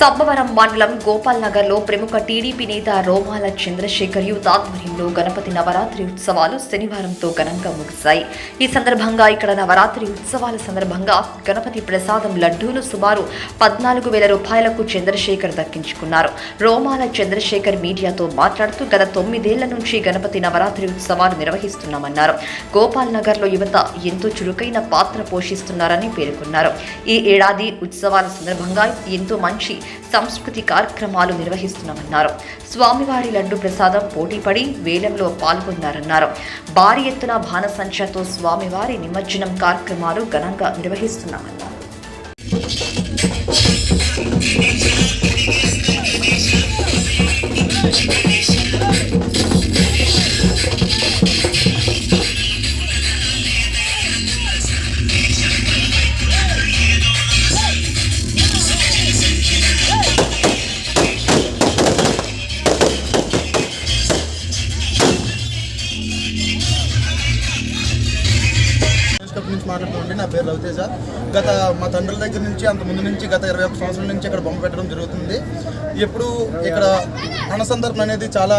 సబ్బవరం మండలం గోపాల్ నగర్లో ప్రముఖ టీడీపీ నేత రోమాల చంద్రశేఖర్ యూత్ ఆధ్వర్యంలో గణపతి నవరాత్రి ఉత్సవాలు శనివారంతో ఘనంగా ముగిశాయి. ఈ సందర్భంగా ఇక్కడ నవరాత్రి ఉత్సవాల సందర్భంగా గణపతి ప్రసాదం లడ్డూలు సుమారు పద్నాలుగు వేల రూపాయలకు చంద్రశేఖర్ దక్కించుకున్నారు. రోమాల చంద్రశేఖర్ మీడియాతో మాట్లాడుతూ గత తొమ్మిదేళ్ళ నుంచి గణపతి నవరాత్రి ఉత్సవాలు నిర్వహిస్తున్నామన్నారు. గోపాల్ నగర్లో యువత ఎంతో చురుకైన పాత్ర పోషిస్తున్నారని పేర్కొన్నారు. ఈ ఏడాది ఉత్సవాల సందర్భంగా ఎంతో మంచి సంస్కృతి కార్యక్రమాలు నిర్వహిస్తున్నామన్నారు. స్వామివారి లడ్డు ప్రసాదం పోటీపడి వేలంలో పాల్గొన్నారన్నారు. భారీ ఎత్తున బాణసంచతో స్వామివారి నిమజ్జనం కార్యక్రమాలు ఘనంగా నిర్వహిస్తున్నామన్నారు. మాట్లాడుతుంటే నా పేరు రవితేజ. గత మా తండ్రుల దగ్గర నుంచి అంత ముందు నుంచి గత ఇరవై ఒక్క సంవత్సరాల నుంచి ఇక్కడ బొమ్మ పెట్టడం జరుగుతుంది. ఎప్పుడు ఇక్కడ అన్నసందర్భం అనేది చాలా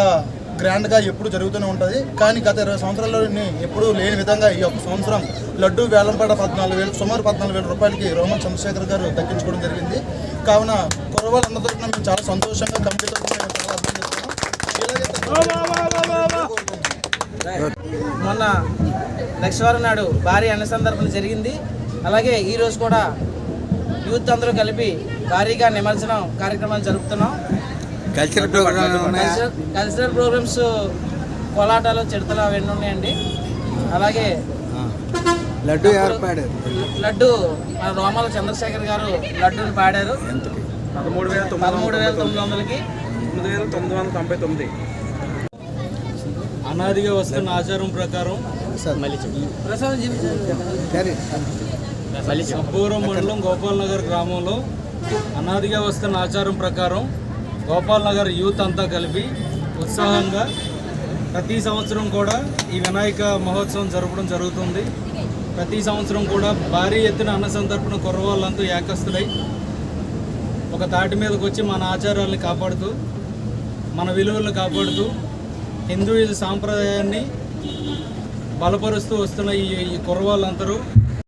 గ్రాండ్గా ఎప్పుడు జరుగుతూనే ఉంటుంది. కానీ గత ఇరవై సంవత్సరాల్లో ఎప్పుడూ లేని విధంగా ఈ యొక్క సంవత్సరం లడ్డు వేలంపాట పద్నాలుగు వేలు సుమారు పద్నాలుగు వేల రూపాయలకి రోమన్ చంద్రశేఖర్ గారు దక్కించుకోవడం జరిగింది. కావున తరఫున మేము చాలా సంతోషంగా కమిటీ తరఫున మేము చాలా అర్థం చేసుకున్నాం మొన్న లక్షవారం నాడు భారీ అన్న సందర్భం జరిగింది. అలాగే ఈరోజు కూడా యూత్ అందరూ కలిపి భారీగా నిమజ్జనం కార్యక్రమాలు జరుపుతున్నాం. కల్చరల్ ప్రోగ్రామ్ ఉన్నాయా? కల్చరల్ ప్రోగ్రామ్స్ కోలాటాలు చిడతలు అవన్నీ ఉన్నాయండి. అలాగే లడ్డు ఏర్పాడు లడ్డు మన రోమాల చంద్రశేఖర్ గారు లడ్డూని పాడారు. పదమూడు వేల పదమూడు వేల తొమ్మిది వందలకి. తొమ్మిది వేల తొమ్మిది వందల తొంభై తొమ్మిది. అనాదిగా వస్తున్న ఆచారం ప్రకారం సబ్బూరం మండలం గోపాల్ నగర్ గ్రామంలో అనాదిగా వస్తున్న ఆచారం ప్రకారం గోపాల్ నగర్ యూత్ అంతా కలిపి ఉత్సాహంగా ప్రతి సంవత్సరం కూడా ఈ వినాయక మహోత్సవం జరపడం జరుగుతుంది. ప్రతి సంవత్సరం కూడా భారీ ఎత్తున అన్న సంతర్పణ కుర్రవాళ్ళంతా ఏకస్తులై ఒక తాటి మీదకి వచ్చి మన ఆచారాల్ని కాపాడుతూ మన విలువలను కాపాడుతూ హిందూ సాంప్రదాయాన్ని బలపరుస్తూ వస్తున్న ఈ ఈ కుర్రవాళ్ళందరూ